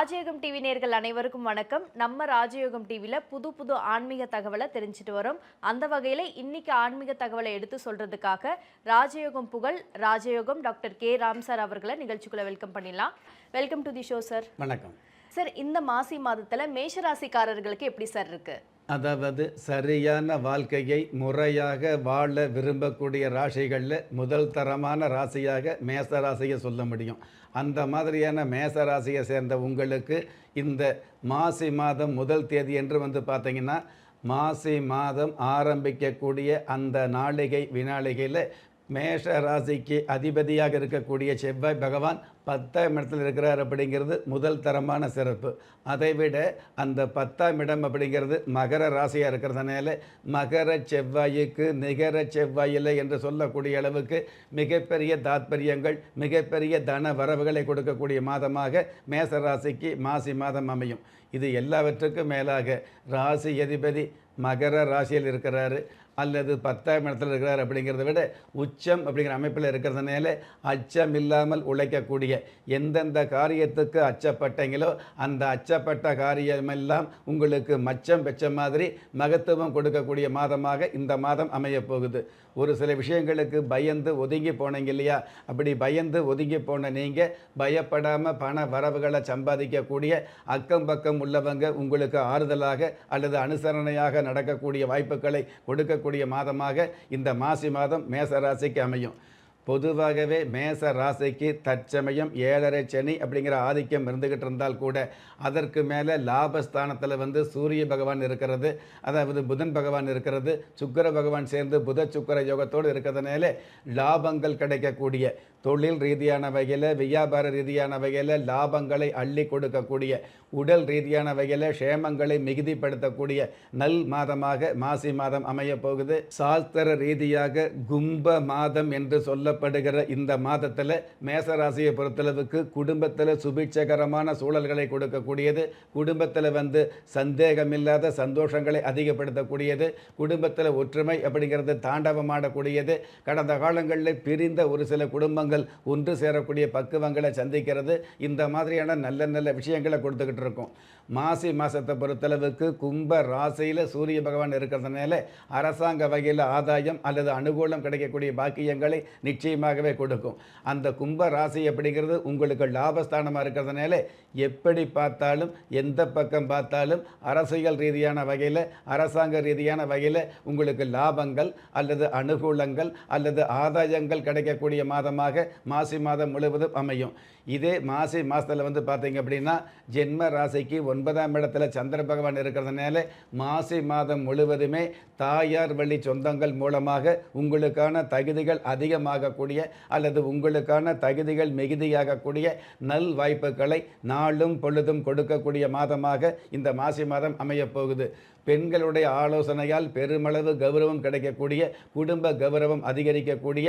ராஜயோகம் டிவி நேர்கள் அனைவருக்கும் வணக்கம். நம்ம ராஜயோகம் டிவியில் புது புது ஆன்மீக தகவலை தெரிஞ்சுட்டு வரோம். அந்த வகையில் இன்னைக்கு ஆன்மீக தகவலை எடுத்து சொல்றதுக்காக ராஜயோகம் புகழ் ராஜயோகம் டாக்டர் கே. ராம் சார் அவர்களை நிகழ்ச்சிக்குள்ள வெல்கம் பண்ணிடலாம். Welcome to the show sir. வணக்கம். சார் இந்த மாசி மாதத்துல மேஷராசிக்காரர்களுக்கு எப்படி சார் இருக்கு? அதாவது சரியான வாழ்க்கையை முறையாக வாழ விரும்பக்கூடிய ராசிகளில் முதல் தரமான ராசியாக மேச ராசியை சொல்ல முடியும். அந்த மாதிரியான மேச ராசியை சேர்ந்த உங்களுக்கு இந்த மாசி மாதம் முதல் தேதி என்று வந்து பார்த்தீங்கன்னா மாசி மாதம் ஆரம்பிக்கக்கூடிய அந்த நாளிகை வினாளிகையில் மேஷ ராசிக்கு அதிபதியாக இருக்கக்கூடிய செவ்வாய் பகவான் பத்தாம் இடத்தில் இருக்கிறார் அப்படிங்கிறது முதல் தரமான சிறப்பு. அதை விட அந்த பத்தாம் இடம் அப்படிங்கிறது மகர ராசியாக இருக்கிறதுனால மகர செவ்வாய்க்கு நிகர செவ்வாயில் என்று சொல்லக்கூடிய அளவுக்கு மிகப்பெரிய தாத்பரியங்கள் மிகப்பெரிய தன வரவுகளை கொடுக்கக்கூடிய மாதமாக மேச ராசிக்கு மாசி மாதம் அமையும். இது எல்லாவற்றுக்கும் மேலாக ராசி அதிபதி மகர ராசியில் இருக்கிறாரு. அல்லது பத்தாம் இடத்துல இருக்கிறார் அப்படிங்கிறத விட உச்சம் அப்படிங்கிற அமைப்பில் இருக்கிறதுனால அச்சம் இல்லாமல் உழைக்கக்கூடிய எந்தெந்த காரியத்துக்கு அச்சப்பட்டீங்களோ அந்த அச்சப்பட்ட காரியமெல்லாம் உங்களுக்கு மச்சம் பெச்ச மாதிரி மகத்துவம் கொடுக்கக்கூடிய மாதமாக இந்த மாதம் அமையப் போகுது. ஒரு சில விஷயங்களுக்கு பயந்து ஒதுங்கி போனீங்க இல்லையா? அப்படி பயந்து ஒதுங்கி போன நீங்கள் பயப்படாமல் பண வரவுகளை சம்பாதிக்கக்கூடிய அக்கம் பக்கம் உள்ளவங்க உங்களுக்கு ஆறுதலாக அல்லது அனுசரணையாக நடக்கக்கூடிய வாய்ப்புகளை கொடுக்கக்கூடிய மாதமாக இந்த மாசி மாதம் மேச ராசிக்கு அமையும். பொதுவாகவே மேச ராசிக்கு தற்சமயம் ஏழரை சனி அப்படிங்கிற ஆதிக்கம் இருந்துகிட்டு இருந்தால் கூட அதற்கு மேலே லாபஸ்தானத்தில் வந்து சூரிய பகவான் இருக்கிறது. அதாவது புதன் பகவான் இருக்கிறது. சுக்கிர பகவான் சேர்ந்து புத சுக்கிர யோகத்தோடு இருக்கிறதுனால லாபங்கள் கிடைக்கக்கூடிய தொழில் ரீதியான வகையில் வியாபார ரீதியான வகையில் லாபங்களை அள்ளி கொடுக்கக்கூடிய உடல் ரீதியான வகையில் க்ஷேமங்களை மிகுதிப்படுத்தக்கூடிய நல் மாதமாக மாசி மாதம் அமையப் போகுது. சாஸ்திர ரீதியாக கும்ப மாதம் என்று சொல்லப்படுகிற இந்த மாதத்தில் மேசராசியை பொறுத்தளவுக்கு குடும்பத்தில் சுபிட்சகரமான சூழல்களை கொடுக்கக்கூடியது. குடும்பத்தில் வந்து சந்தேகமில்லாத சந்தோஷங்களை அதிகப்படுத்தக்கூடியது. குடும்பத்தில் ஒற்றுமை அப்படிங்கிறது தாண்டவமாடக்கூடியது. கடந்த காலங்களில் பிரிந்த ஒரு சில குடும்பங்கள் ஒன்று சேரக்கூடிய பக்குவங்களை சந்திக்கிறது. இந்த மாதிரியான நல்ல நல்ல விஷயங்களை கொடுத்துக்கிட்டு இருக்கும். மாசி மாதத்தை பொறுத்தளவுக்கு கும்ப ராசியில் சூரிய பகவான் இருக்கிறதுனால அரசாங்க வகையில் ஆதாயம் அல்லது அனுகூலம் கிடைக்கக்கூடிய பாக்கியங்களை நிச்சயமாகவே கொடுக்கும். அந்த கும்ப ராசி அப்படிங்கிறது உங்களுக்கு லாபஸ்தானமாக இருக்கிறதுனால எப்படி பார்த்தாலும் எந்த பக்கம் பார்த்தாலும் அரசியல் ரீதியான வகையில் அரசாங்க ரீதியான வகையில் உங்களுக்கு லாபங்கள் அல்லது அனுகூலங்கள் அல்லது ஆதாயங்கள் கிடைக்கக்கூடிய மாதமாக மாசி மாதம் முழுவதும் அமையும். இதே மாசி மாதத்தில் வந்து பார்த்தீங்க அப்படின்னா ஜென்ம ராசிக்கு ஒன்பதாம் இடத்துல சந்திர பகவான் இருக்கிறதுனால மாசி மாதம் முழுவதுமே தாயார் வழி சொந்தங்கள் மூலமாக உங்களுக்கான தகுதிகள் அதிகமாகக்கூடிய அல்லது உங்களுக்கான தகுதிகள் மிகுதியாகக்கூடிய நல் வாய்ப்புகளை நாளும் பொழுதும் கொடுக்கக்கூடிய மாதமாக இந்த மாசி மாதம் அமையப்போகுது பெண்களுடைய ஆலோசனையால் பெருமளவு கௌரவம் கிடைக்கக்கூடிய குடும்ப கௌரவம் அதிகரிக்கக்கூடிய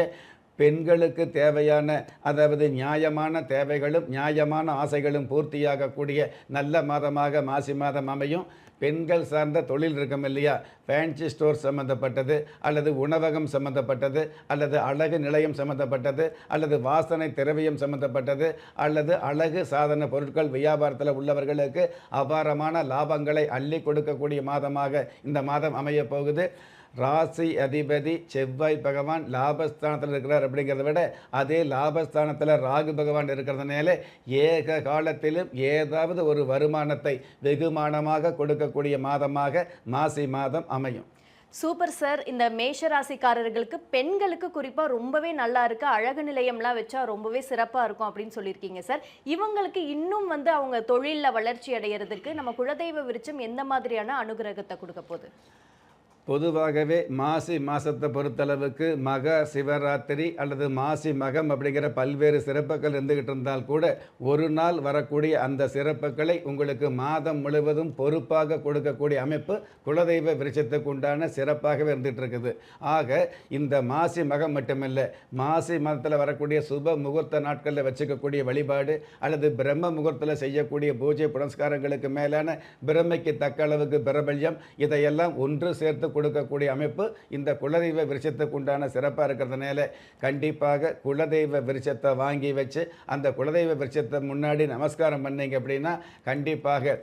பெண்களுக்கு தேவையான அதாவது நியாயமான தேவை தேவைகளும் நியாயமான ஆசைகளும் பூர்த்தியாகக்கூடிய நல்ல மாதமாக மாசி மாதம் அமையும். பெண்கள் சார்ந்த தொழில் இருக்கும் இல்லையா? ஃபேன்சி ஸ்டோர் சம்மந்தப்பட்டது அல்லது உணவகம் சம்மந்தப்பட்டது அல்லது அழகு நிலையம் சம்மந்தப்பட்டது அல்லது வாசனை திரவியம் சம்மந்தப்பட்டது அல்லது அழகு சாதன பொருட்கள் வியாபாரத்தில் உள்ளவர்களுக்கு அபாரமான லாபங்களை அள்ளி கொடுக்கக்கூடிய மாதமாக இந்த மாதம் அமையப் போகுது. ராசி அதிபதி செவ்வாய் பகவான் லாபஸ்தானத்தில் இருக்கிறார் அப்படிங்கிறத விட அதே லாபஸ்தானத்தில் ராகு பகவான் இருக்கிறதுனால ஏக காலத்திலும் ஏதாவது ஒரு வருமானத்தை வெகுமானமாக கொடுக்கக்கூடிய மாதமாக மாசி மாதம் அமையும். Super sir. இந்த மேஷ ராசிக்காரர்களுக்கு பெண்களுக்கு குறிப்பாக ரொம்பவே நல்லா இருக்கு. அழகு நிலையம்லாம் வச்சா ரொம்பவே சிறப்பாக இருக்கும் அப்படின்னு சொல்லியிருக்கீங்க சார். இவங்களுக்கு இன்னும் வந்து அவங்க தொழிலில் வளர்ச்சி அடையிறதுக்கு நம்ம குலதெய்வ விருச்சம் எந்த மாதிரியான அனுகிரகத்தை கொடுக்க போகுது? பொதுவாகவே மாசி மாதத்தை பொறுத்தளவுக்கு மக சிவராத்திரி அல்லது மாசி மகம் அப்படிங்கிற பல்வேறு சிறப்புகள் இருந்துகிட்டு இருந்தால் கூட ஒரு நாள் வரக்கூடிய அந்த சிறப்புகளை உங்களுக்கு மாதம் முழுவதும் பொறுப்பாக கொடுக்கக்கூடிய அமைப்பு குலதெய்வ விருட்சத்துக்கு உண்டான சிறப்பாகவே இருந்துகிட்டு இருக்குது. ஆக இந்த மாசி மகம் மட்டுமில்லை மாசி மதத்தில் வரக்கூடிய சுப முகூர்த்த நாட்களில் வச்சுக்கக்கூடிய வழிபாடு அல்லது பிரம்ம முகூர்த்தத்தில் செய்யக்கூடிய பூஜை புனஸ்காரங்களுக்கு மேலான பிரமைக்கு தக்க அளவுக்கு பிரபல்யம் இதையெல்லாம் ஒன்று சேர்த்து கொடுக்கக்கூடிய அமைப்பு இந்த குலதெய்வ விருட்சத்துக்கு உண்டான சிறப்பாக இருக்கிறதுனால கண்டிப்பாக குலதெய்வ விருட்சத்தை வாங்கி வச்சு அந்த குலதெய்வ விருட்சத்தை முன்னாடி நமஸ்காரம் பண்ணீங்க அப்படின்னா கண்டிப்பாக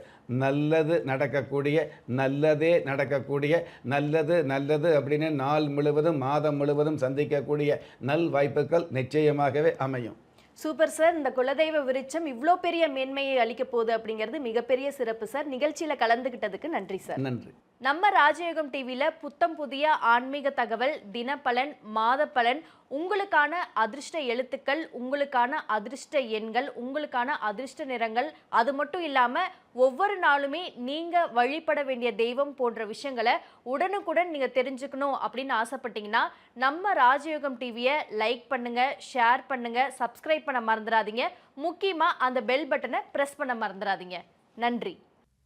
நல்லது நடக்கக்கூடிய நல்லதே நடக்கக்கூடிய நல்லது நல்லது அப்படின்னு நாள் முழுவதும் மாதம் முழுவதும் சந்திக்கக்கூடிய நல் வாய்ப்புகள் நிச்சயமாகவே அமையும். Super sir. இந்த குலதெய்வ விருட்சம் இவ்வளோ பெரிய மேன்மையை அளிக்க போகுது அப்படிங்கிறது மிகப்பெரிய சிறப்பு சார். நிகழ்ச்சியில கலந்துகிட்டதுக்கு நன்றி சார். நன்றி. நம்ம ராஜயோகம் டிவியில் புத்தம் புதிய ஆன்மீக தகவல் தினப்பலன் மாத பலன் உங்களுக்கான அதிர்ஷ்ட எழுத்துக்கள் உங்களுக்கான அதிர்ஷ்ட எண்கள் உங்களுக்கான அதிர்ஷ்ட நிறங்கள் அது மட்டும் இல்லாமல் ஒவ்வொரு நாளுமே நீங்கள் வழிபட வேண்டிய தெய்வம் போன்ற விஷயங்களை உடனுக்குடன் நீங்கள் தெரிஞ்சுக்கணும் அப்படின்னு ஆசைப்பட்டீங்கன்னா நம்ம ராஜயோகம் டிவியை லைக் பண்ணுங்க ஷேர் பண்ணுங்க சப்ஸ்கிரைப் பண்ண மறந்துடாதீங்க. முக்கியமாக அந்த பெல் பட்டனை ப்ரெஸ் பண்ண மறந்துடாதீங்க. நன்றி.